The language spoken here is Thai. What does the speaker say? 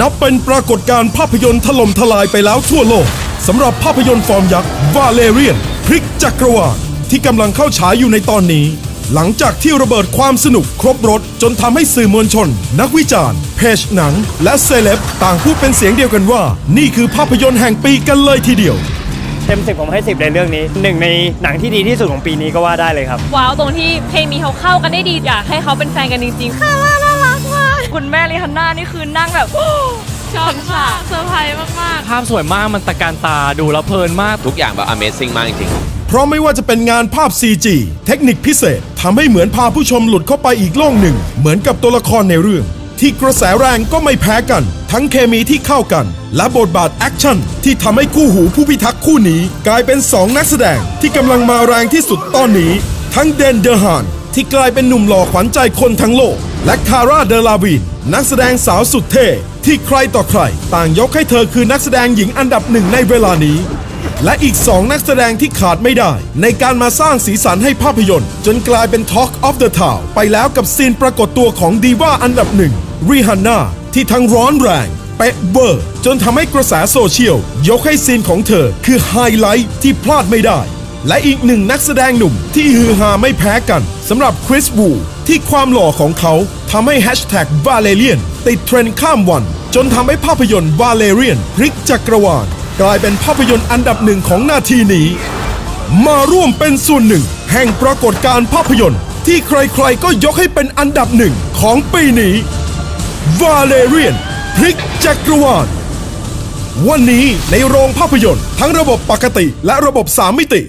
นับเป็นปรากฏการณ์ภาพยนตร์ถล่มทลายไปแล้วทั่วโลกสำหรับภาพยนตร์ฟอร์มยักษ์วาเลเรียน พริกจักรวาลที่กำลังเข้าฉายอยู่ในตอนนี้ หลังจากที่ระเบิดความสนุกครบรถ จนทำให้สื่อมวลชน นักวิจารณ์ เพจหนัง และเซเลบต่างพูดเป็นเสียงเดียวกันว่า นี่คือภาพยนตร์แห่งปีกันเลยทีเดียวเต็มสิบผมให้สิบในเรื่องนี้หนึ่งในหนังที่ดีที่สุดของปีนี้ก็ว่าได้เลยครับว้าวตรงที่เคมีเขาเข้ากันได้ดีอยากให้เขาเป็นแฟนกันจริงๆ ค่ะน่ารักมากคุณแม่ลิฮันน่านี่คือนั่งแบบชอบฉากเซอร์ไพรส์มากภาพสวยมากมันตะการตาดูแล้วเพลินมาก ทุกอย่างแบบ Amazing มากจริงเพราะไม่ว่าจะเป็นงานภาพ CG เทคนิคพิเศษทำให้เหมือนพาผู้ชมหลุดเข้าไปอีกโลกหนึ่ง เหมือนกับตัวละครในเรื่อง ที่กระแสแรงก็ไม่แพ้กัน ทั้งเคมีที่เข้ากัน และบทบาทแอคชั่นที่ทำให้คู่หูผู้พิทักษ์คู่นี้ กลายเป็น2นักแสดงที่กำลังมาแรงที่สุดตอนนี้ ทั้งเดนเดอร์ฮาน ที่กลายเป็นหนุ่มหล่อขวัญใจคนทั้งโลก และคาร่าเดลาวีนนักแสดงสาวสุดเท่ ที่ใครต่อใคร ต่างยกให้เธอคือนักแสดงหญิงอันดับหนึ่งในเวลานี้ และอีก2นักแสดงที่ขาดไม่ได้ ในการมาสร้างสีสันให้ภาพยนตร์ จนกลายเป็น Talk of the Town ไปแล้วกับซีนปรากฏตัวของดีว่าอันดับหนึ่งรีฮันนาที่ทั้งร้อนแรงเป๊ะเวอร์จนทำให้กระแสโซเชียล ยกให้ซีนของเธอคือไฮไลท์ที่พลาดไม่ได้ และอีกหนึ่งนักแสดงหนุ่มที่ฮือฮาไม่แพ้กันสำหรับคริสบูที่ความหล่อของเขาทำให้แฮชแท็กวาเลเรียนติดเทรนด์ข้ามวัน จนทำให้ภาพยนตร์วาเลเรียนพลิกจักรวาลกลายเป็นภาพยนตร์อันดับหนึ่งของนาทีนี้ มาร่วมเป็นส่วนหนึ่ง แห่งปรากฏการณ์ภาพยนตร์ ที่ใครๆก็ยกให้เป็นอันดับหนึ่งของปีนี้วาเลเรียนพลิกจักรวาลวันนี้ในโรงภาพยนตร์ทั้งระบบปกติและระบบ3มิติ